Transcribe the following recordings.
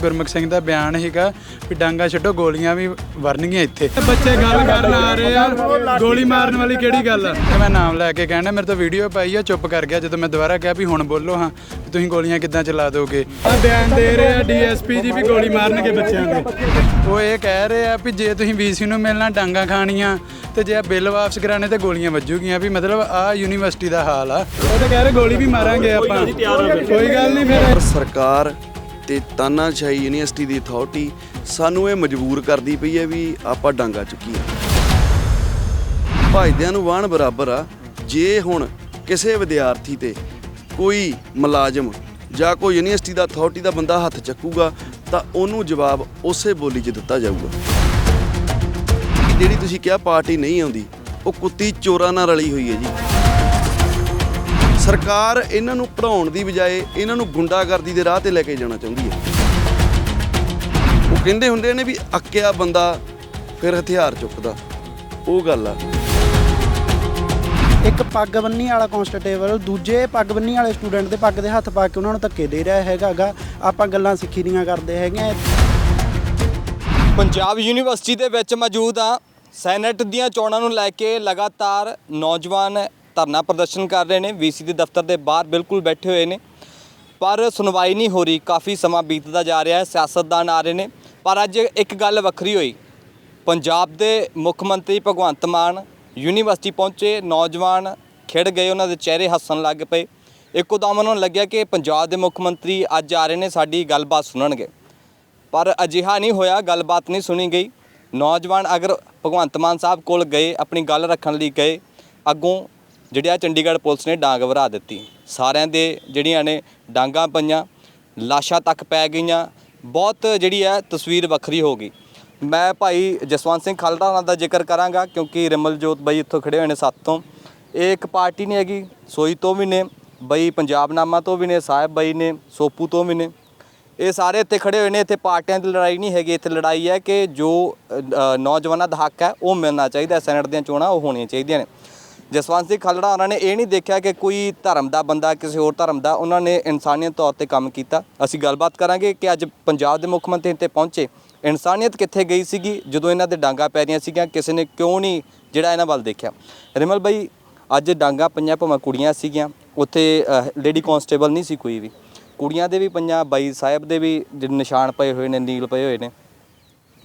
ਗੁਰਮੁਖ ਸਿੰਘ ਦਾ ਬਿਆਨ ਹੈਗਾ ਵੀ ਡਾਂਗਾ ਛੱਡੋ ਗੋਲੀਆਂ ਵੀ ਵਰਨਗੀਆਂ ਇੱਥੇ। ਬੱਚੇ ਗੱਲ ਕਰਨ ਆ ਰਹੇ ਆ। ਗੋਲੀ ਮਾਰਨ ਵਾਲੀ ਕਿਹੜੀ ਗੱਲ ਆ? ਮੈਂ ਨਾਮ ਲੈ ਕੇ ਕਹਿਣਾ ਮੇਰੇ ਤੋਂ ਵੀਡੀਓ ਪਾਈ ਆ ਚੁੱਪ ਕਰ ਗਿਆ ਜਦੋਂ ਮੈਂ ਦੁਬਾਰਾ ਕਿਹਾ ਵੀ ਹੁਣ ਬੋਲੋ ਹਾਂ ਤੁਸੀਂ ਗੋਲੀਆਂ ਕਿੱਦਾਂ ਚਲਾ ਦੋਗੇ? ਆ ਬਿਆਨ ਦੇ ਰਹੇ ਆ ਡੀਐਸਪੀ ਜੀ ਵੀ ਗੋਲੀ ਮਾਰਨਗੇ ਬੱਚਿਆਂ ਦੇ। ਉਹ ਇਹ ਕਹਿ ਰਹੇ ਆ ਵੀ ਜੇ ਤੁਸੀਂ ਵੀਸੀ ਨੂੰ ਮਿਲਣਾ ਡਾਂਗਾ ਖਾਣੀਆਂ ਤੇ ਜੇ ਬਿੱਲ ਵਾਪਸ ਕਰਾਣੇ ਤੇ ਗੋਲੀਆਂ ਵੱਜੂਗੀਆਂ ਵੀ ਮਤਲਬ ਆ ਯੂਨੀਵਰਸਿਟੀ ਦਾ ਹਾਲ ਆ। ਉਹ ਤਾਂ ਕਹਿ ਰਹੇ ਗੋਲੀ ਵੀ ਮਾਰਾਂਗੇ ਆਪਾਂ। ਕੋਈ ਗੱਲ ਨਹੀਂ ਫਿਰ। ਸਰਕਾਰ ਤੇ ਤਾਨਾਸ਼ਾਹੀ ਯੂਨੀਵਰਸਿਟੀ ਦੀ ਅਥਾਰਟੀ ਸਾਨੂੰ ਇਹ ਮਜਬੂਰ ਕਰਦੀ ਪਈ ਹੈ ਵੀ ਆਪਾਂ ਡਾਂਗਾ ਚੁੱਕੀਏ। ਭਾਈਦਿਆਂ ਨੂੰ ਵਾਹਣ ਬਰਾਬਰ ਆ, ਜੇ ਹੁਣ ਕਿਸੇ ਵਿਦਿਆਰਥੀ ਤੇ ਕੋਈ ਮੁਲਾਜ਼ਮ ਜਾਂ ਕੋਈ ਯੂਨੀਵਰਸਿਟੀ ਦਾ ਅਥਾਰਟੀ ਦਾ ਬੰਦਾ ਹੱਥ ਚੱਕੂਗਾ, ਤਾਂ ਉਹਨੂੰ ਜਵਾਬ ਉਸੇ ਬੋਲੀ 'ਚ ਦਿੱਤਾ ਜਾਊਗਾ। ਜਿਹੜੀ ਤੁਸੀਂ ਕਿਹਾ ਪਾਰਟੀ ਨਹੀਂ ਆਉਂਦੀ, ਉਹ ਕੁੱਤੀ ਚੋਰਾਂ ਨਾਲ ਰਲੀ ਹੋਈ ਹੈ ਜੀ। ਸਰਕਾਰ ਇਹਨਾਂ ਨੂੰ ਪੜਾਉਣ ਦੀ ਬਜਾਏ ਇਹਨਾਂ ਨੂੰ ਗੁੰਡਾਗਰਦੀ ਦੇ ਰਾਹ ਤੇ ਲੈ ਕੇ ਜਾਣਾ ਚਾਹੁੰਦੀ ਹੈ। ਉਹ ਕਹਿੰਦੇ ਹੁੰਦੇ ਨੇ ਵੀ ਅੱਕਿਆ ਬੰਦਾ ਫਿਰ ਹਥਿਆਰ ਚੁੱਕਦਾ। ਉਹ ਗੱਲ ਆ। ਇੱਕ ਪੱਗ ਬੰਨੀ ਵਾਲਾ ਕਨਸਟੇਬਲ ਦੂਜੇ ਪੱਗ ਬੰਨੀ ਵਾਲੇ ਸਟੂਡੈਂਟ ਦੇ ਪੱਗ ਦੇ ਹੱਥ ਪਾ ਕੇ ਉਹਨਾਂ ਨੂੰ ਧੱਕੇ ਦੇ ਰਿਹਾ ਹੈਗਾਗਾ ਆਪਾਂ ਗੱਲਾਂ ਸਿੱਖੀ ਦੀਆਂ ਕਰਦੇ ਹੈਗੇ ਪੰਜਾਬ ਯੂਨੀਵਰਸਿਟੀ ਦੇ ਵਿੱਚ ਮੌਜੂਦ ਆ। ਸੈਨੇਟ ਦੀਆਂ ਚੋਣਾਂ ਨੂੰ ਲੈ ਕੇ ਲਗਾਤਾਰ ਨੌਜਵਾਨ ਧਰਨਾ ਪ੍ਰਦਰਸ਼ਨ ਕਰ ਰਹੇ ਨੇ ਵੀਸੀ ਦੇ ਦਫ਼ਤਰ ਦੇ ਬਾਹਰ ਬਿਲਕੁਲ ਬੈਠੇ ਹੋਏ ਨੇ। ਪਰ ਸੁਣਵਾਈ ਨਹੀਂ ਹੋ ਰਹੀ, ਕਾਫੀ ਸਮਾਂ ਬੀਤਦਾ ਜਾ ਰਿਹਾ ਹੈ ਸਿਆਸਤਦਾਨ ਆ ਰਹੇ ਨੇ। ਪਰ ਅੱਜ ਇੱਕ ਗੱਲ ਵੱਖਰੀ ਹੋਈ। ਪੰਜਾਬ ਦੇ ਮੁੱਖ ਮੰਤਰੀ ਭਗਵੰਤ ਮਾਨ ਯੂਨੀਵਰਸਿਟੀ ਪਹੁੰਚੇ, ਨੌਜਵਾਨ ਖਿੜ ਗਏ, ਉਹਨਾਂ ਦੇ ਚਿਹਰੇ ਹੱਸਣ ਲੱਗ ਪਏ। ਇੱਕੋ ਦਮ ਉਹਨਾਂ ਨੂੰ ਲੱਗਿਆ ਕਿ ਪੰਜਾਬ ਦੇ ਮੁੱਖ ਮੰਤਰੀ ਅੱਜ ਆ ਰਹੇ ਨੇ, ਸਾਡੀ ਗੱਲਬਾਤ ਸੁਣਨਗੇ। ਪਰ ਅਜਿਹਾ ਨਹੀਂ ਹੋਇਆ, ਗੱਲਬਾਤ ਨਹੀਂ ਸੁਣੀ ਗਈ। ਨੌਜਵਾਨ ਅਗਰ ਭਗਵੰਤ ਮਾਨ ਸਾਹਿਬ ਕੋਲ ਗਏ, ਆਪਣੀ ਗੱਲ ਰੱਖਣ ਲਈ ਗਏ, ਅੱਗੋਂ ਜਿਹੜੇ ਆ ਚੰਡੀਗੜ੍ਹ ਪੁਲਿਸ ਨੇ ਡਾਂਗ ਵਰਾ ਦਿੱਤੀ। ਸਾਰਿਆਂ ਦੇ ਜਿਹੜੀਆਂ ਨੇ ਡਾਂਗਾਂ ਪਈਆਂ, ਲਾਸ਼ਾਂ ਤੱਕ ਪੈ ਗਈਆਂ, ਬਹੁਤ ਜਿਹੜੀ ਹੈ ਤਸਵੀਰ ਵੱਖਰੀ ਹੋ ਗਈ। ਮੈਂ ਭਾਈ ਜਸਵੰਤ ਸਿੰਘ ਖਾਲੜਾ ਉਹਨਾਂ ਦਾ ਜ਼ਿਕਰ ਕਰਾਂਗਾ, ਕਿਉਂਕਿ ਰਿਮਲਜੋਤ ਬਾਈ ਇੱਥੋਂ ਖੜੇ ਹੋਏ ਨੇ ਸੱਤ ਤੋਂ। ਇਹ ਇੱਕ ਪਾਰਟੀ ਨਹੀਂ ਹੈਗੀ, ਸੋਈ ਤੋਂ ਵੀ ਨੇ, ਬਈ ਪੰਜਾਬਨਾਮਾ ਤੋਂ ਵੀ ਨੇ, ਸਾਹਿਬ ਬਾਈ ਨੇ, ਸੋਪੂ ਤੋਂ ਵੀ ਨੇ। ਇਹ ਸਾਰੇ ਇੱਥੇ ਖੜੇ ਹੋਏ ਨੇ, ਇੱਥੇ ਪਾਰਟੀਆਂ ਦੀ ਲੜਾਈ ਨਹੀਂ ਹੈਗੀ, ਇੱਥੇ ਲੜਾਈ ਹੈ ਕਿ ਜੋ ਨੌਜਵਾਨਾਂ ਦਾ ਹੱਕ ਹੈ, ਉਹ ਮਿਲਣਾ ਚਾਹੀਦਾ ਹੈ। ਸੈਨੇਟ ਦੀਆਂ ਚੋਣਾਂ ਉਹ ਹੋਣੀਆਂ ਚਾਹੀਦੀਆਂ ਨੇ। ਜਸਵੰਤ ਸਿੰਘ ਖਾਲੜਾ, ਉਹਨਾਂ ਨੇ ਇਹ ਨਹੀਂ ਦੇਖਿਆ ਕਿ ਕੋਈ ਧਰਮ ਦਾ ਬੰਦਾ, ਕਿਸੇ ਹੋਰ ਧਰਮ ਦਾ, ਉਹਨਾਂ ਨੇ ਇਨਸਾਨੀਅਤ ਤੌਰ ਤੇ ਕੰਮ ਕੀਤਾ। ਅਸੀਂ ਗੱਲਬਾਤ ਕਰਾਂਗੇ ਕਿ ਅੱਜ ਪੰਜਾਬ ਦੇ ਮੁੱਖ ਮੰਤਰੀ 'ਤੇ ਪਹੁੰਚੇ। ਇਨਸਾਨੀਅਤ ਕਿੱਥੇ ਗਈ ਸੀਗੀ, ਜਦੋਂ ਇਹਨਾਂ ਦੇ ਡਾਂਗਾ ਪੈ ਰਹੀਆਂ ਸੀਗੀਆਂ, ਕਿਸੇ ਨੇ ਕਿਉਂ ਨਹੀਂ ਜਿਹੜਾ ਇਹਨਾਂ ਵੱਲ ਦੇਖਿਆ? ਰਿਮਲ ਬਾਈ, ਅੱਜ ਡਾਂਗਾ ਪਈਆਂ ਭਾਵੇਂ ਕੁੜੀਆਂ ਸੀਗੀਆਂ, ਉੱਥੇ ਲੇਡੀ ਕਾਂਸਟੇਬਲ ਨਹੀਂ ਸੀ ਕੋਈ ਵੀ। ਕੁੜੀਆਂ ਦੇ ਵੀ ਪਈਆਂ, ਬਾਈ ਸਾਹਿਬ ਦੇ ਵੀ ਜਿਹੜੇ ਨਿਸ਼ਾਨ ਪਏ ਹੋਏ ਨੇ, ਨੀਲ ਪਏ ਹੋਏ ਨੇ।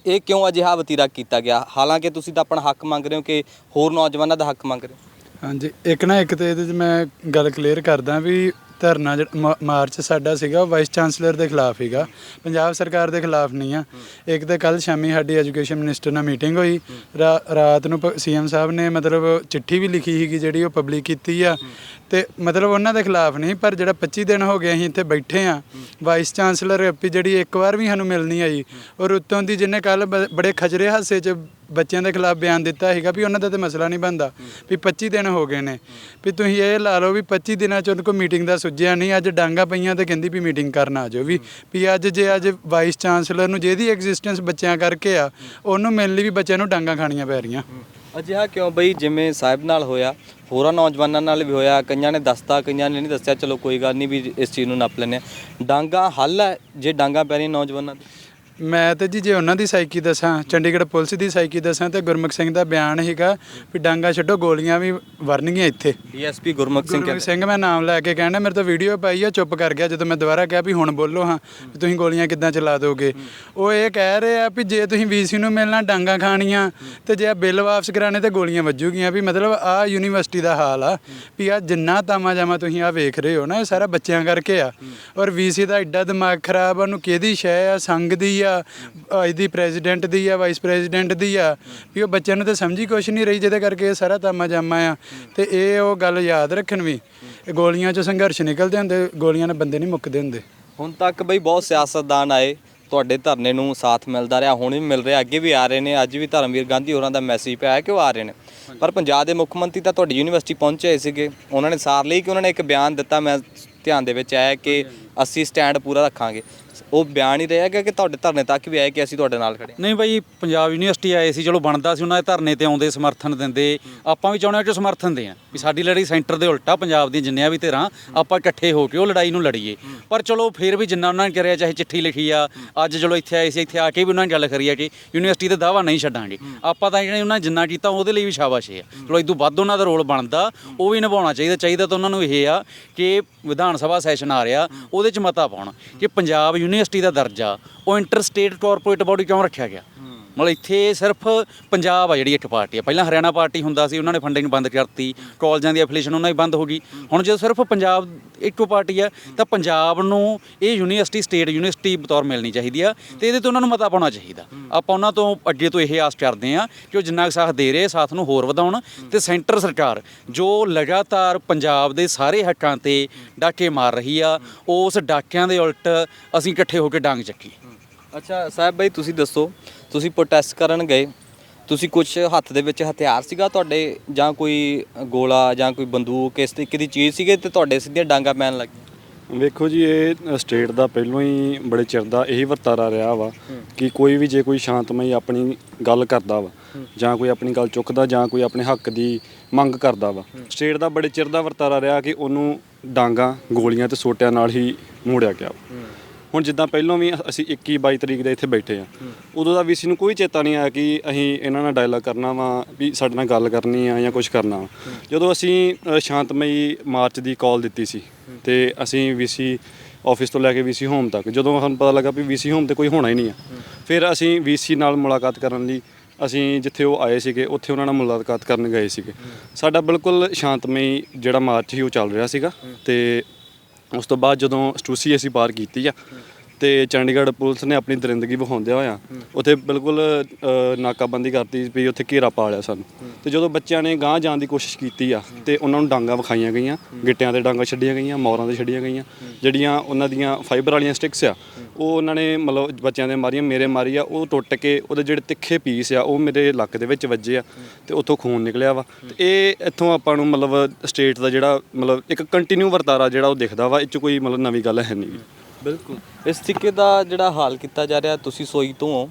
ਇਹ ਕਿਉਂ ਅਜਿਹਾ ਵਤੀਰਾ ਕੀਤਾ ਗਿਆ? ਹਾਲਾਂਕਿ ਤੁਸੀਂ ਤਾਂ ਆਪਣਾ ਹੱਕ ਮੰਗ ਰਹੇ ਹੋ ਕਿ ਹੋਰ ਨੌਜਵਾਨਾਂ ਦਾ ਹੱਕ ਮੰਗ ਰਹੇ ਹੋ। ਹਾਂਜੀ, ਇੱਕ ਨਾ ਇੱਕ ਤੇ ਇਹਦੇ 'ਚ ਮੈਂ ਗੱਲ ਕਲੀਅਰ ਕਰਦਾ ਵੀ ਧਰਨਾ ਜਿਹੜਾ ਮਾ- ਮਾਰਚ ਸਾਡਾ ਸੀਗਾ, ਉਹ ਵਾਈਸ ਚਾਂਸਲਰ ਦੇ ਖਿਲਾਫ ਸੀਗਾ। ਪੰਜਾਬ ਸਰਕਾਰ ਦੇ ਖਿਲਾਫ ਨਹੀਂ ਆ। ਇੱਕ ਤੇ ਕੱਲ ਸ਼ਾਮੀ ਸਾਡੀ ਐਜੂਕੇਸ਼ਨ ਮਿਨਿਸਟਰ ਨਾਲ ਮੀਟਿੰਗ ਹੋਈ। ਰਾ- ਰਾਤ ਨੂੰ ਸੀਐਮ ਸਾਹਿਬ ਨੇ ਮਤਲਬ ਚਿੱਠੀ ਵੀ ਲਿਖੀ ਸੀਗੀ ਜਿਹੜੀ ਉਹ ਪਬਲਿਕ ਕੀਤੀ ਆ। ਤੇ ਮਤਲਬ ਉਹਨਾਂ ਦੇ ਖਿਲਾਫ ਨਹੀਂ, ਪਰ ਜਿਹੜਾ 25 ਦਿਨ ਹੋ ਗਏ ਅਸੀਂ ਇੱਥੇ ਬੈਠੇ ਆ। ਵਾਈਸ ਚਾਂਸਲਰ ਐਪੀ ਜਿਹੜੀ ਇੱਕ ਵਾਰ ਵੀ ਸਾਨੂੰ ਮਿਲਣੀ ਆਈ, ਔਰ ਉੱਤੋਂ ਦੀ ਜਿਹਨੇ ਕੱਲ ਬੜੇ ਖਜਰੇ ਹਾਸੇ 'ਚ ਬੱਚਿਆਂ ਦੇ ਖਿਲਾਫ ਬਿਆਨ ਦਿੱਤਾ ਸੀਗਾ ਵੀ ਉਹਨਾਂ ਦਾ ਤੇ ਮਸਲਾ ਨਹੀਂ ਬਣਦਾ, ਵੀ 25 ਦਿਨ ਹੋ ਗਏ ਨੇ। ਵੀ ਤੁਸੀਂ ਇਹ ਲਾ ਲਓ ਵੀ 25 ਦਿਨਾਂ 'ਚ ਉਹਨਾਂ ਕੋਈ ਮੀਟਿੰਗ ਦਾ ਸੁੱਜਿਆ ਨਹੀਂ, ਅੱਜ ਡਾਂਗਾ ਪਈਆਂ ਤੇ ਕਹਿੰਦੀ ਵੀ ਮੀਟਿੰਗ ਕਰਨ ਆ ਜਾਓ ਵੀ ਵੀ ਅੱਜ ਜੇ ਅੱਜ ਵਾਈਸ ਚਾਂਸਲਰ ਨੂੰ ਜਿਹਦੀ ਐਗਜ਼ਿਸਟੈਂਸ ਬੱਚਿਆਂ ਕਰਕੇ ਆ, ਉਹਨੂੰ ਮਿਲਣ ਲਈ ਵੀ ਬੱਚਿਆਂ ਨੂੰ ਡਾਂਗਾ ਖਾਣੀਆਂ ਪੈ ਰਹੀਆਂ। ਅਜਿਹਾ ਕਿਉਂ ਬਈ? ਜਿਵੇਂ ਸਾਹਿਬ ਨਾਲ ਹੋਇਆ, ਹੋਰਾਂ ਨੌਜਵਾਨਾਂ ਨਾਲ ਵੀ ਹੋਇਆ, ਕਈਆਂ ਨੇ ਦੱਸਤਾ, ਕਈਆਂ ਨੇ ਨਹੀਂ ਦੱਸਿਆ, ਚਲੋ ਕੋਈ ਗੱਲ ਨਹੀਂ ਵੀ ਇਸ ਚੀਜ਼ ਨੂੰ ਨੱਪ ਲੈਂਦੇ ਹਾਂ। ਡਾਂਗਾ ਹੱਲ ਹੈ ਜੇ ਡਾਂਗਾ ਪੈ ਰਹੀਆਂ ਨੌਜਵਾਨਾਂ ਦੀ ਮੈਂ ਤੇ ਜੀ ਜੇ ਉਹਨਾਂ ਦੀ ਸਾਈਕੀ ਦੱਸਾਂ ਚੰਡੀਗੜ੍ਹ ਪੁਲਿਸ ਦੀ ਸਾਈਕੀ ਦੱਸਾਂ ਤੇ ਗੁਰਮੁਖ ਸਿੰਘ ਦਾ ਬਿਆਨ ਹੈਗਾ ਵੀ ਡਾਂਗਾ ਛੱਡੋ ਗੋਲੀਆਂ ਵੀ ਵਰਨਗੀਆਂ ਇੱਥੇ। ਡੀਐਸਪੀ ਗੁਰਮੁਖ ਸਿੰਘ ਗੁਰਮੁਖ ਸਿੰਘ ਮੈਂ ਨਾਮ ਲੈ ਕੇ ਕਹਿਣਾ ਮੇਰੇ ਤੋਂ ਵੀਡੀਓ ਪਾਈ ਆ ਚੁੱਪ ਕਰ ਗਿਆ ਜਦੋਂ ਮੈਂ ਦੁਬਾਰਾ ਕਿਹਾ ਵੀ ਹੁਣ ਬੋਲੋ ਹਾਂ ਵੀ ਤੁਸੀਂ ਗੋਲੀਆਂ ਕਿੱਦਾਂ ਚਲਾ ਦੋਗੇ। ਉਹ ਇਹ ਕਹਿ ਰਹੇ ਆ ਵੀ ਜੇ ਤੁਸੀਂ ਵੀਸੀ ਨੂੰ ਮਿਲਣਾ ਡਾਂਗਾ ਖਾਣੀਆਂ ਤੇ ਜੇ ਬਿੱਲ ਵਾਪਸ ਕਰਾਣੇ ਤੇ ਗੋਲੀਆਂ ਵੱਜੂਗੀਆਂ ਵੀ ਮਤਲਬ ਆ ਯੂਨੀਵਰਸਿਟੀ ਦਾ ਹਾਲ ਆ ਵੀ ਆ ਜਿੰਨਾ ਤਾਮਾ ਜਾਮਾ ਤੁਸੀਂ ਆ ਵੇਖ ਰਹੇ ਹੋ ਨਾ ਇਹ ਸਾਰਾ ਬੱਚਿਆਂ ਕਰਕੇ ਆ। ਔਰ ਵੀਸੀ ਦਾ ਐਡਾ ਦਿਮਾਗ ਖਰਾਬ ਆ ਉਹਨੂੰ ਕਿਹਦੀ ਸ਼ੈ ਆ ਸੰਗ ਦੀ ਆ ਅੱਜ ਦੀ ਪ੍ਰੈਜ਼ੀਡੈਂਟ ਦੀ ਆ ਵਾਈਸ ਪ੍ਰੈਜ਼ੀਡੈਂਟ ਦੀ ਆ, ਵੀ ਉਹ ਬੱਚਿਆਂ ਨੂੰ ਤਾਂ ਸਮਝੀ ਕੁਛ ਨਹੀਂ ਰਹੀ, ਜਿਹਦੇ ਕਰਕੇ ਇਹ ਸਾਰਾ ਤਾਮਾ ਜਾਮਾ ਆ। ਤੇ ਇਹ ਉਹ ਗੱਲ ਯਾਦ ਰੱਖਣ ਵੀ, ਇਹ ਗੋਲੀਆਂ 'ਚੋਂ ਸੰਘਰਸ਼ ਨਿਕਲਦੇ ਹੁੰਦੇ, ਗੋਲੀਆਂ ਨਾਲ ਬੰਦੇ ਨਹੀਂ ਮੁੱਕਦੇ ਹੁੰਦੇ। ਹੁਣ ਤੱਕ ਬਈ ਬਹੁਤ ਸਿਆਸਤਦਾਨ ਆਏ, ਤੁਹਾਡੇ ਧਰਨੇ ਨੂੰ ਸਾਥ ਮਿਲਦਾ ਰਿਹਾ, ਹੁਣ ਵੀ ਮਿਲ ਰਿਹਾ, ਅੱਗੇ ਵੀ ਆ ਰਹੇ ਨੇ, ਅੱਜ ਵੀ ਧਰਮਵੀਰ ਗਾਂਧੀ ਹੋਰਾਂ ਦਾ ਮੈਸੇਜ ਪਿਆ ਹੈ ਕਿ ਉਹ ਆ ਰਹੇ ਨੇ। ਪਰ ਪੰਜਾਬ ਦੇ ਮੁੱਖ ਮੰਤਰੀ ਤਾਂ ਤੁਹਾਡੀ ਯੂਨੀਵਰਸਿਟੀ ਪਹੁੰਚੇ ਸੀਗੇ, ਉਹਨਾਂ ਨੇ ਸਾਰ ਲਈ ਕਿ ਉਹਨਾਂ ਨੇ ਇੱਕ ਬਿਆਨ ਦਿੱਤਾ, ਮੈਂ ਧਿਆਨ ਦੇ ਵਿੱਚ ਆਇਆ ਕਿ ਅਸੀਂ ਸਟੈਂਡ ਪੂਰਾ ਰੱਖਾਂਗੇ। ਉਹ ਬਿਆਨ ਹੀ ਰਹੇਗਾ ਕਿ ਤੁਹਾਡੇ ਧਰਨੇ ਤੱਕ ਵੀ ਆਏ ਕਿ ਅਸੀਂ ਤੁਹਾਡੇ ਨਾਲ ਖੜੇ ਹਾਂ। ਨਹੀਂ ਬਾਈ, ਪੰਜਾਬ ਯੂਨੀਵਰਸਿਟੀ ਆਏ ਸੀ, ਚਲੋ ਬਣਦਾ ਸੀ, ਉਹਨਾਂ ਦੇ ਧਰਨੇ ਤੇ ਆਉਂਦੇ, ਸਮਰਥਨ ਦਿੰਦੇ। ਆਪਾਂ ਵੀ ਚਾਹੁੰਦੇ ਹਾਂ ਕਿ ਸਮਰਥਨ ਦੇ ਦੇਣ, ਵੀ ਸਾਡੀ ਲੜਾਈ ਸੈਂਟਰ ਦੇ ਉਲਟਾ ਪੰਜਾਬ ਦੀਆਂ ਜਿੰਨੀਆਂ ਵੀ ਧਿਰਾਂ, ਆਪਾਂ ਇਕੱਠੇ ਹੋ ਕੇ ਉਹ ਲੜਾਈ ਨੂੰ ਲੜੀਏ। ਪਰ ਚਲੋ ਫਿਰ ਵੀ ਜਿੰਨਾ ਉਹਨਾਂ ਨੇ ਕਰਿਆ, ਚਾਹੇ ਚਿੱਠੀ ਲਿਖੀ ਆ, ਅੱਜ ਚਲੋ ਇੱਥੇ ਆਏ ਸੀ, ਇੱਥੇ ਆ ਕੇ ਵੀ ਉਹਨਾਂ ਨੇ ਗੱਲ ਕਰੀ ਆ ਕਿ ਯੂਨੀਵਰਸਿਟੀ ਦੇ ਦਾਵਾ ਨਹੀਂ ਛੱਡਾਂਗੇ। ਆਪਾਂ ਤਾਂ ਜਿਹੜੇ ਉਹਨਾਂ ਨੇ ਜਿੰਨਾ ਕੀਤਾ, ਉਹਦੇ ਲਈ ਵੀ ਸ਼ਾਬਾਸ਼ ਹੈ। ਚਲੋ ਇਦੋਂ ਵੱਧ ਉਹਨਾਂ ਦਾ ਰੋਲ ਬਣਦਾ, ਉਹ ਵੀ ਨਿਭਾਉਣਾ ਚਾਹੀਦਾ। ਚਾਹੀਦਾ ਤਾਂ ਉਹਨਾਂ ਨੂੰ ਇਹ ਆ ਕਿ ਵਿਧਾਨ ਸਭਾ ਸੈਸ਼ਨ ਆ ਰਿਹਾ, ਉਹਦੇ ਚ 'ਚ ਮਤਾ ਪਾਉਣ ਕਿ ਪੰਜਾਬ ਯੂਨੀਵਰਸਿਟੀ ਦਾ ਦਰਜਾ ਉਹ ਇੰਟਰ ਸਟੇਟ ਕਾਰਪੋਰੇਟ ਬਾਡੀ ਕਿਉਂ ਰੱਖਿਆ ਗਿਆ? ਮਤਲਬ ਇੱਥੇ ਸਿਰਫ ਪੰਜਾਬ ਆ ਜਿਹੜੀ ਇੱਕ ਪਾਰਟੀ ਆ। ਪਹਿਲਾਂ ਹਰਿਆਣਾ ਪਾਰਟੀ ਹੁੰਦਾ ਸੀ, ਉਹਨਾਂ ਨੇ ਫੰਡਿੰਗ ਬੰਦ ਕਰਤੀ, ਕਾਲਜਾਂ ਦੀ ਐਫੀਲੀਏਸ਼ਨ ਉਹਨਾਂ ਦੀ ਬੰਦ ਹੋ ਗਈ। ਹੁਣ ਜਦੋਂ ਸਿਰਫ ਪੰਜਾਬ ਇੱਕੋ ਪਾਰਟੀ ਆ, ਤਾਂ ਪੰਜਾਬ ਨੂੰ ਇਹ ਯੂਨੀਵਰਸਿਟੀ ਸਟੇਟ ਯੂਨੀਵਰਸਿਟੀ ਬਤੌਰ ਮਿਲਣੀ ਚਾਹੀਦੀ ਆ ਤੇ ਇਹਦੇ ਤੋਂ ਉਹਨਾਂ ਨੂੰ ਮਤਾ ਪਾਉਣਾ ਚਾਹੀਦਾ। ਆਪਾਂ ਉਹਨਾਂ ਤੋਂ ਅੱਗੇ ਤੋਂ ਇਹ ਆਸ ਕਰਦੇ ਆ ਕਿ ਉਹ ਜਿੰਨਾ ਕੁ ਸਾਥ ਦੇ ਰਹੇ, ਸਾਥ ਨੂੰ ਹੋਰ ਵਧਾਉਣ ਤੇ ਸੈਂਟਰ ਸਰਕਾਰ ਜੋ ਲਗਾਤਾਰ ਪੰਜਾਬ ਦੇ ਸਾਰੇ ਹੱਕਾਂ ਤੇ ਡਾਕੇ ਮਾਰ ਰਹੀ ਆ, ਉਸ ਡਾਕਿਆਂ ਦੇ ਉਲਟ ਅਸੀਂ ਇਕੱਠੇ ਹੋ ਕੇ ਡਾਂਗ ਚੱਕੀ। ਅੱਛਾ, ਸਾਹਿਬ ਬਾਈ, ਤੁਸੀਂ ਦੱਸੋ ਤੁਸੀਂ ਪ੍ਰੋਟੈਸਟ ਕਰਨ ਗਏ। ਤੁਸੀਂ ਕੁਝ ਹੱਥ ਦੇ ਵਿੱਚ ਹਥਿਆਰ ਸੀਗਾ ਤੁਹਾਡੇ ਜਾਂ ਕੋਈ ਗੋਲਾ ਜਾਂ ਕੋਈ ਬੰਦੂਕ ਇਸ ਤਰੀਕੇ ਦੀ ਚੀਜ਼ ਸੀਗੇ ਤੇ ਤੁਹਾਡੇ ਸਿੱਧੀਆਂ ਡਾਂਗਾ ਪੈਣ ਲੱਗੀਆਂ ਵੇਖੋ ਜੀ ਇਹ ਸਟੇਟ ਦਾ ਪਹਿਲੋਂ ਹੀ ਬੜੇ ਚਿਰ ਦਾ ਇਹੀ ਵਰਤਾਰਾ ਰਿਹਾ ਵਾ ਕਿ ਕੋਈ ਵੀ ਜੇ ਕੋਈ ਸ਼ਾਂਤਮਈ ਆਪਣੀ ਗੱਲ ਕਰਦਾ ਵਾ ਜਾਂ ਕੋਈ ਆਪਣੀ ਗੱਲ ਚੁੱਕਦਾ ਜਾਂ ਕੋਈ ਆਪਣੇ ਹੱਕ ਦੀ ਮੰਗ ਕਰਦਾ ਵਾ। ਸਟੇਟ ਦਾ ਬੜੇ ਚਿਰ ਦਾ ਵਰਤਾਰਾ ਰਿਹਾ ਕਿ ਉਹਨੂੰ ਡਾਂਗਾ ਗੋਲੀਆਂ ਤੇ ਸੋਟਿਆਂ ਨਾਲ ਹੀ ਮੋੜਿਆ ਗਿਆ ਵਾ। ਹੁਣ ਜਿੱਦਾਂ ਪਹਿਲਾਂ ਵੀ ਅਸੀਂ 21 22 ਤਰੀਕ ਦੇ ਇੱਥੇ ਬੈਠੇ ਆ ਉਦੋਂ ਦਾ ਵੀਸੀ ਨੂੰ ਕੋਈ ਚੇਤਾ ਨਹੀਂ ਆਇਆ ਕਿ ਅਸੀਂ ਇਹਨਾਂ ਨਾਲ ਡਾਇਲਾਗ ਕਰਨਾ ਵਾ, ਵੀ ਸਾਡੇ ਨਾਲ ਗੱਲ ਕਰਨੀ ਆ ਜਾਂ ਕੁਝ ਕਰਨਾ ਵਾ। ਜਦੋਂ ਅਸੀਂ ਸ਼ਾਂਤਮਈ ਮਾਰਚ ਦੀ ਕਾਲ ਦਿੱਤੀ ਸੀ ਤੇ ਅਸੀਂ ਵੀਸੀ ਆਫਿਸ ਤੋਂ ਲੈ ਕੇ ਵੀਸੀ ਹੋਮ ਤੱਕ, ਜਦੋਂ ਸਾਨੂੰ ਪਤਾ ਲੱਗਾ ਵੀ ਵੀਸੀ ਹੋਮ ਤੇ ਕੋਈ ਹੋਣਾ ਹੀ ਨਹੀਂ ਆ, ਫਿਰ ਅਸੀਂ ਵੀਸੀ ਨਾਲ ਮੁਲਾਕਾਤ ਕਰਨ ਲਈ ਅਸੀਂ ਜਿੱਥੇ ਉਹ ਆਏ ਸੀਗੇ, ਉੱਥੇ ਉਹਨਾਂ ਨਾਲ ਮੁਲਾਕਾਤ ਕਰਨ ਗਏ ਸੀਗੇ। ਸਾਡਾ ਬਿਲਕੁਲ ਸ਼ਾਂਤਮਈ ਜਿਹੜਾ ਮਾਰਚ ਸੀ ਉਹ ਚੱਲ ਰਿਹਾ ਸੀਗਾ ਤੇ ਉਸ ਤੋਂ ਬਾਅਦ ਜਦੋਂ ਸਟੂਸੀ ਅਸੀਂ ਪਾਰ ਕੀਤੀ ਆ ਤੇ ਚੰਡੀਗੜ੍ਹ ਪੁਲਿਸ ਨੇ ਆਪਣੀ ਦਰਿੰਦਗੀ ਵਿਖਾਉਂਦਿਆਂ ਹੋਇਆ ਉੱਥੇ ਬਿਲਕੁਲ ਅ, ਨਾਕਾਬੰਦੀ ਕਰਤੀ ਵੀ ਉੱਥੇ ਘੇਰਾ ਪਾ ਲਿਆ ਸਾਨੂੰ। ਤੇ ਜਦੋਂ ਬੱਚਿਆਂ ਨੇ ਗਾਂਹ ਜਾਣ ਦੀ ਕੋਸ਼ਿਸ਼ ਕੀਤੀ ਆ ਤੇ ਉਹਨਾਂ ਨੂੰ ਡਾਂਗਾ ਵਿਖਾਈਆਂ ਗਈਆਂ ਗਿੱਟਿਆਂ ਤੇ ਡਾਂਗਾ ਛੱਡੀਆਂ ਗਈਆਂ ਮੌਰਾਂ ਤੇ ਛੱਡੀਆਂ ਗਈਆਂ ਜਿਹੜੀਆਂ ਉਹਨਾਂ ਦੀਆਂ ਫਾਈਬਰ ਵਾਲੀਆਂ ਸਟਿਕਸ ਆ ਉਹ ਉਹਨਾਂ ਨੇ ਮਤਲਬ ਬੱਚਿਆਂ ਦੇ ਮਾਰੀਆਂ, ਮੇਰੇ ਮਾਰੀ ਆ, ਉਹ ਟੁੱਟ ਕੇ ਉਹਦੇ ਜਿਹੜੇ ਤਿੱਖੇ ਪੀਸ ਆ, ਉਹ ਮੇਰੇ ਲੱਕ ਦੇ ਵਿੱਚ ਵੱਜੇ ਆ ਤੇ ਉੱਥੋਂ ਖੂਨ ਨਿਕਲਿਆ ਵਾ। ਤੇ ਇਹ ਇੱਥੋਂ ਆਪਾਂ ਨੂੰ ਮਤਲਬ ਸਟੇਟ ਦਾ ਜਿਹੜਾ ਮਤਲਬ ਇੱਕ ਕੰਟੀਨਿਊ ਵਰਤਾਰਾ ਜਿਹੜਾ ਉਹ ਦਿਖਦਾ ਵਾ, ਇਹ 'ਚ ਕੋਈ ਮਤਲਬ ਨਵੀਂ ਗੱਲ ਹੈ ਨਹੀਂ। ਬਿਲਕੁਲ। ਇਸ ਤਰੀਕੇ ਦਾ ਜਿਹੜਾ ਹਾਲ ਕੀਤਾ ਜਾ ਰਿਹਾ, ਤੁਸੀਂ ਸੋਈ ਤੋਂ ਹੋ।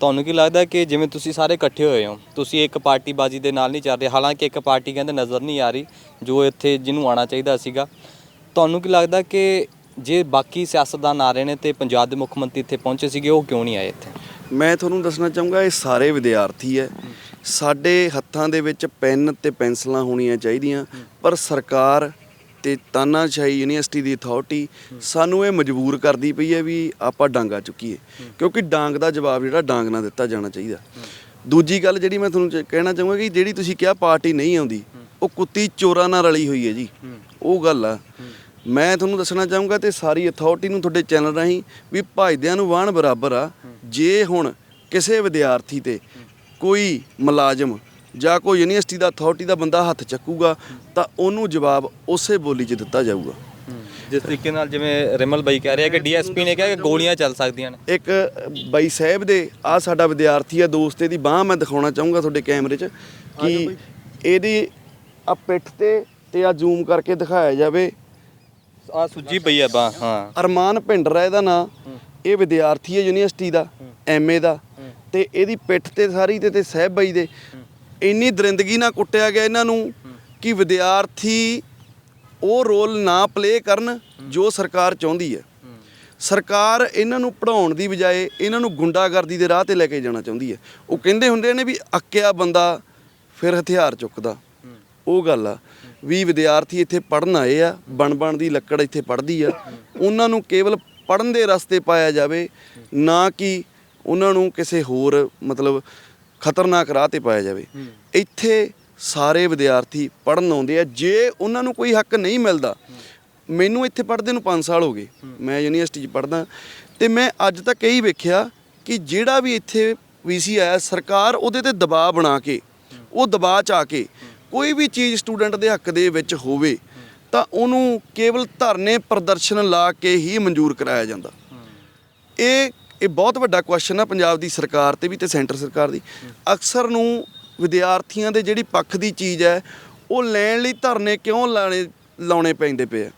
ਤੁਹਾਨੂੰ ਕੀ ਲੱਗਦਾ ਕਿ ਜਿਵੇਂ ਤੁਸੀਂ ਸਾਰੇ ਇਕੱਠੇ ਹੋਏ ਹੋ, ਤੁਸੀਂ ਇੱਕ ਪਾਰਟੀ ਬਾਜੀ ਦੇ ਨਾਲ ਨਹੀਂ ਚੱਲ ਰਹੇ, ਹਾਲਾਂਕਿ ਇੱਕ ਪਾਰਟੀ ਕਹਿੰਦੇ ਨਜ਼ਰ ਨਹੀਂ ਆ ਰਹੀ, ਜੋ ਇੱਥੇ ਜਿਹਨੂੰ ਆਉਣਾ ਚਾਹੀਦਾ ਸੀਗਾ। ਤੁਹਾਨੂੰ ਕੀ ਲੱਗਦਾ ਕਿ ਜੇ ਬਾਕੀ ਸਿਆਸਤਦਾਨ ਆ ਰਹੇ ਨੇ ਤੇ ਪੰਜਾਬ ਦੇ ਮੁੱਖ ਮੰਤਰੀ ਇੱਥੇ ਪਹੁੰਚੇ ਸੀਗੇ, ਉਹ ਕਿਉਂ ਨਹੀਂ ਆਏ ਇੱਥੇ? ਮੈਂ ਤੁਹਾਨੂੰ ਦੱਸਣਾ ਚਾਹੂੰਗਾ, ਇਹ ਸਾਰੇ ਵਿਦਿਆਰਥੀ ਹੈ ਸਾਡੇ ਹੱਥਾਂ ਦੇ ਵਿੱਚ ਪੈਨ ਤੇ ਪੈਨਸਲਾਂ ਹੋਣੀਆਂ ਚਾਹੀਦੀਆਂ, ਪਰ ਸਰਕਾਰ ਤੇ ਤਾਨਾਸ਼ਾਹੀ ਯੂਨੀਵਰਸਿਟੀ ਦੀ ਅਥਾਰਟੀ ਸਾਨੂੰ ਇਹ ਮਜਬੂਰ ਕਰਦੀ ਪਈ ਹੈ ਵੀ ਆਪਾਂ ਡਾਂਗਾ ਚੁੱਕੀਏ। ਕਿਉਂਕਿ ਡਾਂਗ ਦਾ ਜਵਾਬ ਜਿਹੜਾ ਡਾਂਗ ਨਾਲ ਦਿੱਤਾ ਜਾਣਾ ਚਾਹੀਦਾ। ਦੂਜੀ ਗੱਲ ਜਿਹੜੀ ਮੈਂ ਤੁਹਾਨੂੰ ਕਹਿਣਾ ਚਾਹੂੰਗਾ ਕਿ ਜਿਹੜੀ ਤੁਸੀਂ ਕਿਹਾ ਪਾਰਟੀ ਨਹੀਂ ਆਉਂਦੀ, ਉਹ ਕੁੱਤੀ ਚੋਰਾਂ ਨਾਲ ਰਲੀ ਹੋਈ ਹੈ ਜੀ। ਉਹ ਗੱਲ ਆ। ਮੈਂ ਤੁਹਾਨੂੰ ਦੱਸਣਾ ਚਾਹੂੰਗਾ ਤੇ ਸਾਰੀ ਅਥਾਰਟੀ ਨੂੰ ਤੁਹਾਡੇ ਚੈਨਲ ਰਾਹੀਂ ਵੀ ਭਜਦਿਆਂ ਨੂੰ ਵਾਹਣ ਬਰਾਬਰ ਆ। ਜੇ ਹੁਣ ਕਿਸੇ ਵਿਦਿਆਰਥੀ ਤੇ ਕੋਈ ਮੁਲਾਜ਼ਮ ਜਾਂ ਕੋਈ ਯੂਨੀਵਰਸਿਟੀ ਦਾ ਅਥਾਰਟੀ ਦਾ ਬੰਦਾ ਹੱਥ ਚੱਕੂਗਾ ਤਾਂ ਉਹਨੂੰ ਜਵਾਬ ਉਸੇ ਬੋਲੀ 'ਚ ਦਿੱਤਾ ਜਾਊਗਾ। ਜਿਸ ਤਰੀਕੇ ਨਾਲ ਜਿਵੇਂ ਰਿਮਲ ਬਾਈ ਕਹਿ ਰਿਹਾ ਕਿ ਡੀਐਸਪੀ ਨੇ ਕਿਹਾ ਕਿ ਗੋਲੀਆਂ ਚੱਲ ਸਕਦੀਆਂ ਨੇ। ਇੱਕ ਬਾਈ ਸਾਹਿਬ ਦੇ ਆ ਸਾਡਾ ਵਿਦਿਆਰਥੀ ਆ ਦੋਸਤ ਇਹਦੀ ਬਾਹ ਮੈਂ ਦਿਖਾਉਣਾ ਚਾਹੂੰਗਾ ਤੁਹਾਡੇ ਕੈਮਰੇ 'ਚ ਕਿ ਇਹਦੀ ਆ ਪਿੱਠ ਤੇ ਤੇ ਆ ਜ਼ੂਮ ਕਰਕੇ ਦਿਖਾਇਆ ਜਾਵੇ ਆ ਸੁੱਜੀ ਪਈ ਆ ਬਾ ਹਾਂ। ਅਰਮਾਨ ਭਿੰਡਰਾ ਇਹਦਾ ਨਾਂ। ਇਹ ਵਿਦਿਆਰਥੀ ਹੈ ਯੂਨੀਵਰਸਿਟੀ ਦਾ ਐਮਏ ਦਾ। ਤੇ ਇਹਦੀ ਪਿੱਠ ਤੇ ਸਾਰੀ ਤੇ ਤੇ ਸਾਹਿਬ ਬਾਈ ਦੇ। ਇੰਨੀ ਦਰਿੰਦਗੀ ਨਾਲ ਕੁੱਟਿਆ ਗਿਆ ਇਹਨਾਂ ਨੂੰ ਕਿ ਵਿਦਿਆਰਥੀ ਉਹ ਰੋਲ ਨਾ ਪਲੇ ਕਰਨ ਜੋ ਸਰਕਾਰ ਚਾਹੁੰਦੀ ਹੈ। ਸਰਕਾਰ ਇਹਨਾਂ ਨੂੰ ਪੜਾਉਣ ਦੀ ਬਜਾਏ ਇਹਨਾਂ ਨੂੰ ਗੁੰਡਾਗਰਦੀ ਦੇ ਰਾਹ ਤੇ ਲੈ ਕੇ ਜਾਣਾ ਚਾਹੁੰਦੀ ਹੈ। ਉਹ ਕਹਿੰਦੇ ਹੁੰਦੇ ਨੇ ਵੀ ਅੱਕਿਆ ਬੰਦਾ ਫਿਰ ਹਥਿਆਰ ਚੁੱਕਦਾ। ਉਹ ਗੱਲ ਆ। ਵੀ ਵਿਦਿਆਰਥੀ ਇੱਥੇ ਪੜਨ ਆਏ ਆ, ਬਣ ਬਣ ਦੀ ਲੱਕੜ ਇੱਥੇ ਪੜਦੀ ਆ। ਉਹਨਾਂ ਨੂੰ ਕੇਵਲ ਪੜਨ ਦੇ ਰਸਤੇ ਪਾਇਆ ਜਾਵੇ, ਨਾ ਕਿ ਉਹਨਾਂ ਨੂੰ ਕਿਸੇ ਹੋਰ ਮਤਲਬ ਖਤਰਨਾਕ ਰਾਹ ਤੇ ਪਾਇਆ ਜਾਵੇ। ਇੱਥੇ ਸਾਰੇ ਵਿਦਿਆਰਥੀ ਪੜਨ ਆਉਂਦੇ ਆ, ਜੇ ਉਹਨਾਂ ਨੂੰ ਕੋਈ ਹੱਕ ਨਹੀਂ ਮਿਲਦਾ। ਮੈਨੂੰ ਇੱਥੇ ਪੜ੍ਹਦੇ ਨੂੰ 5 ਸਾਲ ਹੋ ਗਏ, ਮੈਂ ਯੂਨੀਵਰਸਿਟੀ 'ਚ ਪੜ੍ਹਦਾ। ਤੇ ਮੈਂ ਅੱਜ ਤੱਕ ਇਹੀ ਵੇਖਿਆ ਕਿ ਜਿਹੜਾ ਵੀ ਇੱਥੇ ਵੀਸੀ ਆਇਆ, ਸਰਕਾਰ ਉਹਦੇ ਤੇ ਦਬਾਅ ਬਣਾ ਕੇ, ਉਹ ਦਬਾਅ ਚ ਆ ਕੇ ਕੋਈ ਵੀ ਚੀਜ਼ ਸਟੂਡੈਂਟ ਦੇ ਹੱਕ ਦੇ ਵਿੱਚ ਹੋਵੇ, ਤਾਂ ਉਹਨੂੰ ਕੇਵਲ ਧਰਨੇ ਪ੍ਰਦਰਸ਼ਨ ਲਾ ਕੇ ਹੀ ਮਨਜ਼ੂਰ ਕਰਾਇਆ ਜਾਂਦਾ। ਇਹ ਇਹ ਬਹੁਤ ਵੱਡਾ ਕੁਐਸਚਨ ਆ ਪੰਜਾਬ ਦੀ ਸਰਕਾਰ ਤੇ ਵੀ ਤੇ ਸੈਂਟਰ ਸਰਕਾਰ ਦੀ। ਅਕਸਰ ਨੂੰ ਵਿਦਿਆਰਥੀਆਂ ਦੇ ਜਿਹੜੀ ਪੱਖ ਦੀ ਚੀਜ਼ ਹੈ, ਉਹ ਲੈਣ ਲਈ ਧਰਨੇ ਕਿਉਂ ਲਾਣੇ, ਲਾਉਣੇ ਪੈਂਦੇ ਪਏ ਆ?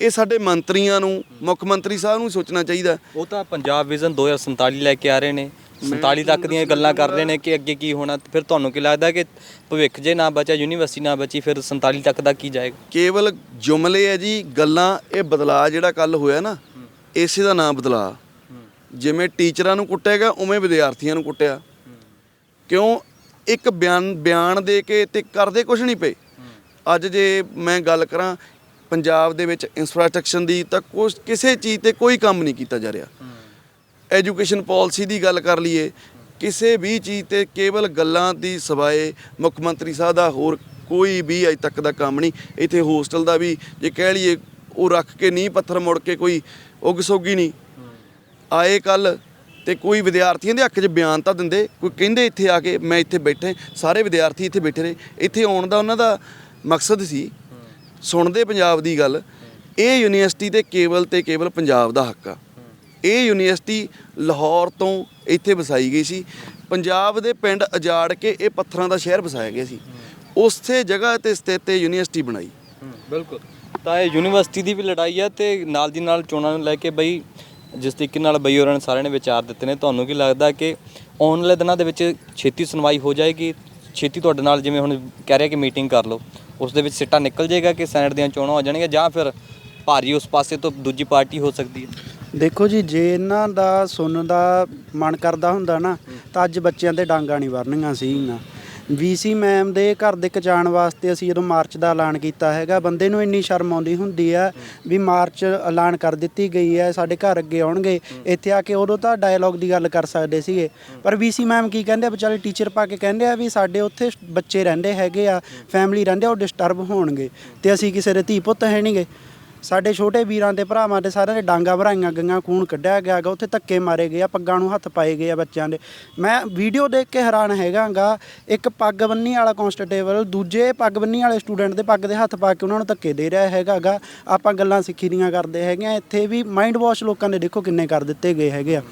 ਇਹ ਸਾਡੇ ਮੰਤਰੀਆਂ ਨੂੰ, ਮੁੱਖ ਮੰਤਰੀ ਸਾਹਿਬ ਨੂੰ ਸੋਚਣਾ ਚਾਹੀਦਾ। ਉਹ ਤਾਂ ਪੰਜਾਬ ਵਿਜ਼ਨ 2047 ਲੈ ਕੇ ਆ ਰਹੇ ਨੇ। 47 ਤੱਕ ਦੀਆਂ ਗੱਲਾਂ ਕਰ ਰਹੇ ਨੇ ਕਿ ਅੱਗੇ ਕੀ ਹੋਣਾ ਫਿਰ ਤੁਹਾਨੂੰ ਕੀ ਲੱਗਦਾ ਕਿ ਭਵਿੱਖ ਜੇ ਨਾ ਬਚਿਆ ਯੂਨੀਵਰਸਿਟੀ ਨਾ ਬਚੀ ਫਿਰ 47 ਤੱਕ ਦਾ ਕੀ ਜਾਏਗਾ? ਕੇਵਲ ਜੁਮਲੇ ਹੈ ਜੀ ਗੱਲਾਂ ਇਹ ਬਦਲਾਅ ਜਿਹੜਾ ਕੱਲ ਹੋਇਆ ਨਾ ਇਸੇ ਦਾ ਨਾਮ ਬਦਲਾਅ। ਜਿਵੇਂ ਟੀਚਰਾਂ ਨੂੰ ਕੁੱਟਿਆ ਗਿਆ ਉਵੇਂ ਵਿਦਿਆਰਥੀਆਂ ਨੂੰ ਕੁੱਟਿਆ। ਕਿਉਂ? ਇੱਕ ਬਿਆਨ ਬਿਆਨ ਦੇ ਕੇ ਤੇ ਕਰਦੇ ਕੁਝ ਨਹੀਂ ਪਏ। ਅੱਜ ਜੇ ਮੈਂ ਗੱਲ ਕਰਾਂ ਪੰਜਾਬ ਦੇ ਵਿੱਚ ਇਨਫਰਾਸਟ੍ਰਕਚਰ ਦੀ ਤਾਂ ਕੁਛ ਕਿਸੇ ਚੀਜ਼ ਤੇ ਕੋਈ ਕੰਮ ਨਹੀਂ ਕੀਤਾ ਜਾ ਰਿਹਾ। ਐਜੂਕੇਸ਼ਨ ਪਾਲਿਸੀ ਦੀ ਗੱਲ ਕਰ ਲਈਏ, ਕਿਸੇ ਵੀ ਚੀਜ਼ ਤੇ ਕੇਵਲ ਗੱਲਾਂ ਦੀ ਸਵਾਏ ਮੁੱਖ ਮੰਤਰੀ ਸਾਹਿਬ ਦਾ ਹੋਰ ਕੋਈ ਵੀ ਅਜ ਤੱਕ ਦਾ ਕੰਮ ਨਹੀਂ। ਇੱਥੇ ਹੋਸਟਲ ਦਾ ਵੀ ਜੇ ਕਹਿ ਲਈਏ, ਉਹ ਰੱਖ ਕੇ ਨਹੀਂ ਪੱਥਰ ਮੁੜ ਕੇ ਕੋਈ ਉਗ ਸੋਗੀ ਨਹੀਂ। ਆਏ ਕੱਲ ਤੇ ਕੋਈ ਵਿਦਿਆਰਥੀਆਂ ਦੇ ਹੱਕ 'ਚ ਬਿਆਨ ਤਾਂ ਦਿੰਦੇ, ਕੋਈ ਕਹਿੰਦੇ ਇੱਥੇ ਆ ਕੇ ਮੈਂ ਇੱਥੇ ਬੈਠੇ, ਸਾਰੇ ਵਿਦਿਆਰਥੀ ਇੱਥੇ ਬੈਠੇ ਰਹੇ ਇੱਥੇ ਆਉਣ ਦਾ ਉਹਨਾਂ ਦਾ ਮਕਸਦ ਸੀ ਸੁਣਦੇ ਪੰਜਾਬ ਦੀ ਗੱਲ, ਇਹ ਯੂਨੀਵਰਸਿਟੀ ਤੇ ਕੇਵਲ ਤੇ ਕੇਵਲ ਪੰਜਾਬ ਦਾ ਹੱਕ ਆ। ਇਹ ਯੂਨੀਵਰਸਿਟੀ ਲਾਹੌਰ ਤੋਂ ਇੱਥੇ ਵਸਾਈ ਗਈ ਸੀ। ਪੰਜਾਬ ਦੇ ਪਿੰਡ ਅਜਾੜ ਕੇ ਇਹ ਪੱਥਰਾਂ ਦਾ ਸ਼ਹਿਰ ਵਸਾਇਆ ਗਿਆ ਸੀ। ਉਸੇ ਜਗ੍ਹਾ ਤੇ ਸਥਿਤ ਇਹ ਯੂਨੀਵਰਸਿਟੀ ਬਣਾਈ। ਬਿਲਕੁਲ। ਤਾਂ ਇਹ ਯੂਨੀਵਰਸਿਟੀ ਦੀ ਵੀ ਲੜਾਈ ਹੈ ਤੇ ਨਾਲ ਦੀ ਨਾਲ ਚੋਣਾਂ ਨੂੰ ਲੈ ਕੇ ਬਈ ਜਿਸ ਤਰੀਕੇ ਨਾਲ ਬਈ ਹੋਰਾਂ ਨੇ ਸਾਰਿਆਂ ਨੇ ਵਿਚਾਰ ਦਿੱਤੇ ਨੇ, ਤੁਹਾਨੂੰ ਕੀ ਲੱਗਦਾ ਕਿ ਆਉਣ ਵਾਲੇ ਦਿਨਾਂ ਦੇ ਵਿੱਚ ਛੇਤੀ ਸੁਣਵਾਈ ਹੋ ਜਾਏਗੀ? ਛੇਤੀ ਤੁਹਾਡੇ ਨਾਲ ਜਿਵੇਂ ਹੁਣ ਕਹਿ ਰਿਹਾ ਕਿ ਮੀਟਿੰਗ ਕਰ ਲਓ, ਉਸ ਦੇ ਵਿੱਚ ਸਿੱਟਾ ਨਿਕਲ ਜਾਏਗਾ ਕਿ ਸੈਨੇਟ ਦੀਆਂ ਚੋਣਾਂ ਹੋ ਜਾਣਗੀਆਂ ਜਾਂ ਫਿਰ ਭਾਰੀ ਉਸ ਪਾਸੇ ਤੋਂ ਦੂਜੀ ਪਾਰਟੀ ਹੋ ਸਕਦੀ ਹੈ? ਦੇਖੋ ਜੀ, ਜੇ ਇਹਨਾਂ ਦਾ ਸੁਣਨ ਦਾ ਮਨ ਕਰਦਾ ਹੁੰਦਾ ਨਾ, ਤਾਂ ਅੱਜ ਬੱਚਿਆਂ ਦੇ ਡਾਂਗਾ ਨਹੀਂ ਵਰਨੀਆਂ ਸੀਗੀਆਂ। ਵੀਸੀ ਮੈਮ ਦੇ ਘਰ ਦੇ ਕਚਾਣ ਵਾਸਤੇ ਅਸੀਂ ਜਦੋਂ ਮਾਰਚ ਦਾ ਐਲਾਨ ਕੀਤਾ ਹੈਗਾ, ਬੰਦੇ ਨੂੰ ਇੰਨੀ ਸ਼ਰਮ ਆਉਂਦੀ ਹੁੰਦੀ ਆ ਵੀ ਮਾਰਚ ਐਲਾਨ ਕਰ ਦਿੱਤੀ ਗਈ ਹੈ, ਸਾਡੇ ਘਰ ਅੱਗੇ ਆਉਣਗੇ। ਇੱਥੇ ਆ ਕੇ ਉਦੋਂ ਤਾਂ ਡਾਇਲੌਗ ਦੀ ਗੱਲ ਕਰ ਸਕਦੇ ਸੀਗੇ। ਪਰ ਵੀਸੀ ਮੈਮ ਕੀ ਕਹਿੰਦੇ ਆ, ਵਿਚਾਰੇ ਟੀਚਰ ਪਾ ਕੇ ਕਹਿੰਦੇ ਆ ਵੀ ਸਾਡੇ ਉੱਥੇ ਬੱਚੇ ਰਹਿੰਦੇ ਹੈਗੇ ਆ ਫੈਮਿਲੀ ਰਹਿੰਦੇ ਆ, ਉਹ ਡਿਸਟਰਬ ਹੋਣਗੇ। ਤੇ ਅਸੀਂ ਕਿਸੇ ਦੇ ਧੀ ਪੁੱਤ ਹੈ ਨਹੀਂਗੇ ਸਾਡੇ ਛੋਟੇ ਵੀਰਾਂ ਦੇ ਭਰਾਵਾਂ ਦੇ ਸਾਰਿਆਂ ਦੇ ਡਾਂਗਾ ਭਰਾਈਆਂ ਗਈਆਂ, ਖੂਨ ਕੱਢਿਆ ਗਿਆ ਗਾ ਉੱਥੇ ਧੱਕੇ ਮਾਰੇ ਗਏ ਆ, ਪੱਗਾਂ ਨੂੰ ਹੱਥ ਪਾਏ ਗਏ ਆ ਬੱਚਿਆਂ ਦੇ। ਮੈਂ ਵੀਡੀਓ ਦੇਖ ਕੇ ਹੈਰਾਨ ਹੈਗਾਗਾ ਇੱਕ ਪੱਗ ਬੰਨੀ ਵਾਲਾ ਕਨਸਟੇਬਲ ਦੂਜੇ ਪੱਗ ਬੰਨੀ ਵਾਲੇ ਸਟੂਡੈਂਟ ਦੇ ਪੱਗ ਦੇ ਹੱਥ ਪਾ ਕੇ ਉਹਨਾਂ ਨੂੰ ਧੱਕੇ ਦੇ ਰਿਹਾ ਹੈਗਾਗਾ ਆਪਾਂ ਗੱਲਾਂ ਸਿੱਖੀ ਦੀਆਂ ਕਰਦੇ ਹੈਗੇ ਆ, ਇੱਥੇ ਵੀ ਮਾਈਂਡ ਵਾਸ਼ ਲੋਕਾਂ ਦੇ ਦੇਖੋ ਕਿੰਨੇ ਕਰ ਦਿੱਤੇ ਗਏ ਹੈਗੇ ਆ।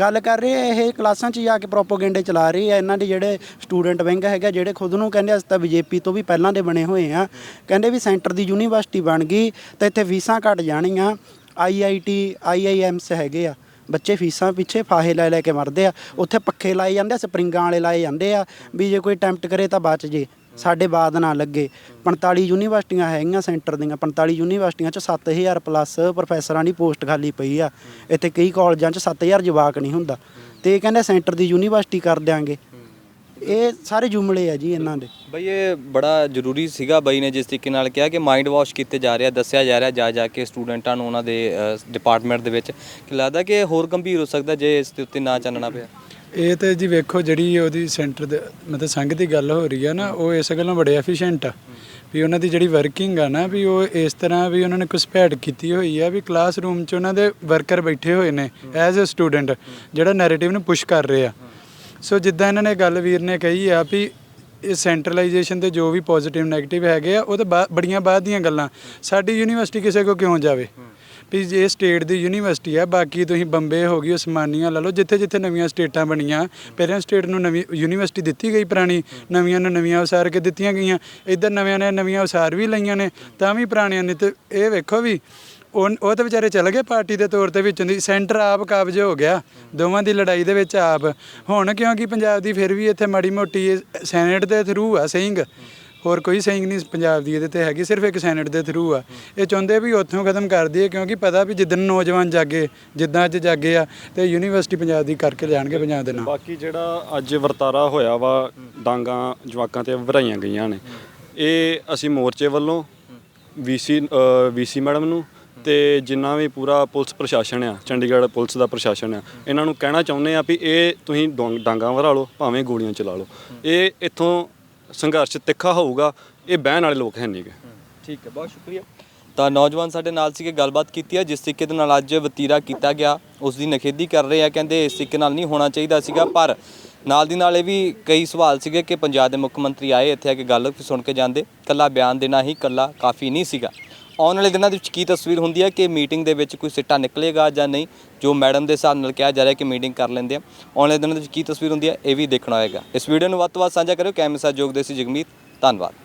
ਗੱਲ ਕਰ ਰਹੇ ਆ ਇਹ ਕਲਾਸਾਂ 'ਚ ਜਾ ਕੇ ਪ੍ਰੋਪੋਗੈਂਡੇ ਚਲਾ ਰਹੇ ਆ ਇਹਨਾਂ ਦੇ ਜਿਹੜੇ ਸਟੂਡੈਂਟ ਵਿੰਗ ਹੈਗਾ ਜਿਹੜੇ ਖੁਦ ਨੂੰ ਕਹਿੰਦੇ ਅਸੀਂ ਤਾਂ ਬੀਜੇਪੀ ਤੋਂ ਵੀ ਪਹਿਲਾਂ ਦੇ ਬਣੇ ਹੋਏ ਆ। ਕਹਿੰਦੇ ਵੀ ਸੈਂਟਰ ਦੀ ਯੂਨੀਵਰਸਿਟੀ ਬਣ ਗਈ, ਤਾਂ ਇੱਥੇ ਫੀਸਾਂ ਘਟ ਜਾਣੀਆਂ। ਆਈਆਈਟੀ ਆਈਆਈਐਮਸ ਹੈਗੇ ਆ। ਬੱਚੇ ਫੀਸਾਂ ਪਿੱਛੇ ਫਾਹੇ ਲੈ ਲੈ ਕੇ ਮਰਦੇ ਆ। ਉੱਥੇ ਪੱਖੇ ਲਾਏ ਜਾਂਦੇ ਆ, ਸਪਰਿੰਗਾਂ ਵਾਲੇ ਲਾਏ ਜਾਂਦੇ ਆ। ਵੀ ਜੇ ਕੋਈ ਅਟੈਂਪਟ ਕਰੇ ਤਾਂ ਬਚ ਜੇ। ਸਾਡੇ ਬਾਦ ਨਾ ਲੱਗੇ। 45 ਯੂਨੀਵਰਸਿਟੀਆਂ ਹੈਗੀਆਂ ਸੈਂਟਰ ਦੀਆਂ। 45 ਯੂਨੀਵਰਸਿਟੀਆਂ ਚ 7000 ਪਲੱਸ ਪ੍ਰੋਫੈਸਰਾਂ ਦੀ ਪੋਸਟ ਖਾਲੀ ਪਈ ਆ। ਇੱਥੇ ਕਈ ਕਾਲਜਾਂ ਚ 7000 ਜਵਾਕ ਨਹੀਂ ਹੁੰਦਾ। ਤੇ ਇਹ ਕਹਿੰਦੇ ਸੈਂਟਰ ਦੀ ਯੂਨੀਵਰਸਿਟੀ ਕਰ ਦਿਆਂਗੇ। ਇਹ ਸਾਰੇ ਜੁਮਲੇ ਆ ਜੀ ਇਹਨਾਂ ਦੇ। ਬਈ ਇਹ ਬੜਾ ਜ਼ਰੂਰੀ ਸੀਗਾ ਬਈ ਨੇ ਜਿਸ ਤਰੀਕੇ ਨਾਲ ਕਿਹਾ ਕਿ ਮਾਈਂਡ ਵਾਸ਼ ਕੀਤੇ ਜਾ ਰਿਹਾ, ਦੱਸਿਆ ਜਾ ਰਿਹਾ ਜਾ ਜਾ ਕੇ ਸਟੂਡੈਂਟਾਂ ਨੂੰ ਉਹਨਾਂ ਦੇ ਡਿਪਾਰਟਮੈਂਟ ਦੇ ਵਿੱਚ। ਕਿ ਲੱਗਦਾ ਕਿ ਹੋਰ ਗੰਭੀਰ ਹੋ ਸਕਦਾ ਜੇ ਇਸ ਦੇ ਉੱਤੇ ਨਾ ਚੱਲਣਾ ਪਿਆ। ਇਹ ਤੇ ਜੀ ਵੇਖੋ ਜਿਹੜੀ ਉਹਦੀ ਸੈਂਟਰ ਦੇ ਮਤਲਬ ਸੰਘ ਦੀ ਗੱਲ ਹੋ ਰਹੀ ਆ ਨਾ, ਉਹ ਇਸ ਗੱਲੋਂ ਬੜੇ ਐਫੀਸ਼ੀਐਂਟ ਆ। ਵੀ ਉਹਨਾਂ ਦੀ ਜਿਹੜੀ ਵਰਕਿੰਗ ਆ ਨਾ, ਵੀ ਉਹ ਇਸ ਤਰ੍ਹਾਂ ਵੀ ਉਹਨਾਂ ਨੇ ਘੁਸਪੈਠ ਕੀਤੀ ਹੋਈ ਆ, ਵੀ ਕਲਾਸਰੂਮ 'ਚ ਉਹਨਾਂ ਦੇ ਵਰਕਰ ਬੈਠੇ ਹੋਏ ਨੇ ਐਜ਼ ਅ ਸਟੂਡੈਂਟ ਜਿਹੜਾ ਨੈਰੇਟਿਵ ਨੂੰ ਪੁਸ਼ ਕਰ ਰਹੇ ਆ। ਸੋ ਜਿੱਦਾਂ ਇਹਨਾਂ ਨੇ ਗੱਲ ਵੀਰ ਨੇ ਕਹੀ ਆ ਵੀ ਇਹ ਸੈਂਟਰਲਾਈਜੇਸ਼ਨ ਦੇ ਜੋ ਵੀ ਪੋਜ਼ਿਟਿਵ 네ਗੇਟਿਵ ਹੈਗੇ ਆ, ਉਹ ਤਾਂ ਬਾ- ਬੜੀਆਂ ਬਾਅਦ ਦੀਆਂ ਗੱਲਾਂ। ਸਾਡੀ ਯੂਨੀਵਰਸਿਟੀ ਕਿਸੇ ਕੋ ਕਿਉਂ ਜਾਵੇ? ਵੀ ਇਹ ਸਟੇਟ ਦੀ ਯੂਨੀਵਰਸਿਟੀ ਆ ਬਾਕੀ ਤੁਸੀਂ ਬੰਬੇ ਹੋ ਗਈ, ਉਸਮਾਨੀਆ ਲਾ ਲਓ, ਜਿੱਥੇ ਜਿੱਥੇ ਨਵੀਆਂ ਸਟੇਟਾਂ ਬਣੀਆਂ। ਪਹਿਲਾਂ ਸਟੇਟ ਨੂੰ ਨਵੀਂ ਯੂਨੀਵਰਸਿਟੀ ਦਿੱਤੀ ਗਈ ਪੁਰਾਣੀ, ਨਵੀਆਂ ਨੂੰ ਨਵੀਆਂ ਉਸਾਰ ਕੇ ਦਿੱਤੀਆਂ ਗਈਆਂ। ਇੱਧਰ ਨਵਿਆਂ ਨੇ ਨਵੀਆਂ ਉਸਾਰ ਵੀ ਲਈਆਂ ਨੇ, ਤਾਂ ਵੀ ਪੁਰਾਣੀਆਂ ਨੇ। ਤੇ ਇਹ ਵੇਖੋ ਵੀ, ਉਹ ਉਹ ਤਾਂ ਵਿਚਾਰੇ ਚਲੇ ਗਏ ਪਾਰਟੀ ਦੇ ਤੌਰ ਤੇ ਵਿੱਚੋਂ ਦੀ, ਸੈਂਟਰ ਆਪ ਕਾਬਜ ਹੋ ਗਿਆ, ਦੋਵਾਂ ਦੀ ਲੜਾਈ ਦੇ ਵਿੱਚ ਆਪ। ਹੁਣ ਕਿਉਂਕਿ ਪੰਜਾਬ ਦੀ ਫਿਰ ਵੀ ਇੱਥੇ ਮਾੜੀ ਮੋਟੀ ਸੈਨੇਟ ਦੇ ਥਰੂ ਆ, ਸਿੰਘ। ਹੋਰ ਕੋਈ ਸੇਇੰਗ ਨਹੀਂ ਪੰਜਾਬ ਦੀ, ਇਹਦੇ ਤੇ ਹੈਗੀ ਸਿਰਫ ਇੱਕ ਸੈਨੇਟ ਦੇ ਥਰੂ ਆ। ਇਹ ਚਾਹੁੰਦੇ ਵੀ ਉੱਥੋਂ ਖਤਮ ਕਰ ਦਈਏ, ਕਿਉਂਕਿ ਪਤਾ ਵੀ ਜਿੱਦਣ ਨੌਜਵਾਨ ਜਾਗੇ, ਜਿੱਦਾਂ ਅੱਜ ਜਾਗੇ ਆ, ਤੇ ਯੂਨੀਵਰਸਿਟੀ ਪੰਜਾਬ ਦੀ ਕਰਕੇ ਜਾਣਗੇ ਪੰਜਾਬ ਦੇ ਨਾਲ ਬਾਕੀ ਜਿਹੜਾ ਅੱਜ ਵਰਤਾਰਾ ਹੋਇਆ ਵਾ, ਡਾਂਗਾ, ਜਵਾਕਾਂ ਤੇ ਵਰਾਈਆਂ ਗਈਆਂ ਨੇ। ਇਹ ਅਸੀਂ ਮੋਰਚੇ ਵੱਲੋਂ ਵੀਸੀ ਵੀਸੀ ਮੈਡਮ ਨੂੰ ਤੇ ਜਿੰਨਾ ਵੀ ਪੂਰਾ ਪੁਲਿਸ ਪ੍ਰਸ਼ਾਸਨ ਆ, ਚੰਡੀਗੜ੍ਹ ਪੁਲਿਸ ਦਾ ਪ੍ਰਸ਼ਾਸਨ ਆ, ਇਹਨਾਂ ਨੂੰ ਕਹਿਣਾ ਚਾਹੁੰਦੇ ਆ ਵੀ ਇਹ ਤੁਸੀਂ ਡੋਂ- ਡਾਂਗਾ ਵਰਾ ਲਓ, ਭਾਵੇਂ ਗੋਲੀਆਂ ਚਲਾ ਲਓ। ਇਹ ਇੱਥੋਂ ਸੰਘਰਸ਼ ਤਿੱਖਾ ਹੋਊਗਾ, ਇਹ ਬਹਿਣ ਵਾਲੇ ਲੋਕ ਹੈ ਨਹੀਂਗੇ ਠੀਕ ਹੈ, ਬਹੁਤ ਸ਼ੁਕਰੀਆ। ਤਾਂ ਨੌਜਵਾਨ ਸਾਡੇ ਨਾਲ ਸੀਗੇ, ਗੱਲਬਾਤ ਕੀਤੀ ਹੈ, ਜਿਸ ਤਰੀਕੇ ਦੇ ਨਾਲ ਅੱਜ ਵਤੀਰਾ ਕੀਤਾ ਗਿਆ, ਉਸ ਦੀ ਨਖੇਦੀ ਕਰ ਰਹੇ ਆ, ਕਹਿੰਦੇ ਇਸ ਤਰੀਕੇ ਨਾਲ ਨਹੀਂ ਹੋਣਾ ਚਾਹੀਦਾ ਸੀਗਾ, ਪਰ ਨਾਲ ਦੀ ਨਾਲ ਇਹ ਵੀ ਕਈ ਸਵਾਲ ਸੀਗੇ ਕਿ ਪੰਜਾਬ ਦੇ ਮੁੱਖ ਮੰਤਰੀ ਆਏ ਇੱਥੇ ਆ ਕੇ ਗੱਲ ਸੁਣ ਕੇ ਜਾਂਦੇ ਕੱਲਾ ਬਿਆਨ ਦੇਣਾ ਹੀ ਕੱਲਾ ਕਾਫੀ ਨਹੀਂ ਸੀਗਾ। ਆਉਣ ਵਾਲੇ ਦਿਨਾਂ ਦੇ ਵਿੱਚ ਕੀ ਤਸਵੀਰ ਹੁੰਦੀ ਹੈ ਕਿ ਮੀਟਿੰਗ ਦੇ ਵਿੱਚ ਕੋਈ ਸਿੱਟਾ ਨਿਕਲੇਗਾ ਜਾਂ ਨਹੀਂ, ਜੋ ਮੈਡਮ ਦੇ ਹਿਸਾਬ ਨਾਲ ਕਿਹਾ ਜਾ ਰਿਹਾ ਕਿ ਮੀਟਿੰਗ ਕਰ ਲੈਂਦੇ ਆ। ਆਉਣ ਵਾਲੇ ਦਿਨਾਂ ਦੇ ਵਿੱਚ ਕੀ ਤਸਵੀਰ ਹੁੰਦੀ ਹੈ ਇਹ ਵੀ ਦੇਖਣਾ ਹੋਏਗਾ। ਇਸ ਵੀਡੀਓ ਨੂੰ ਵੱਧ ਤੋਂ ਵੱਧ ਸਾਂਝਾ ਕਰਿਓ। ਕੈਮਰਾ ਸਹਿਯੋਗ ਦੇ ਸੀ ਜਗਮੀਤ। ਧੰਨਵਾਦ।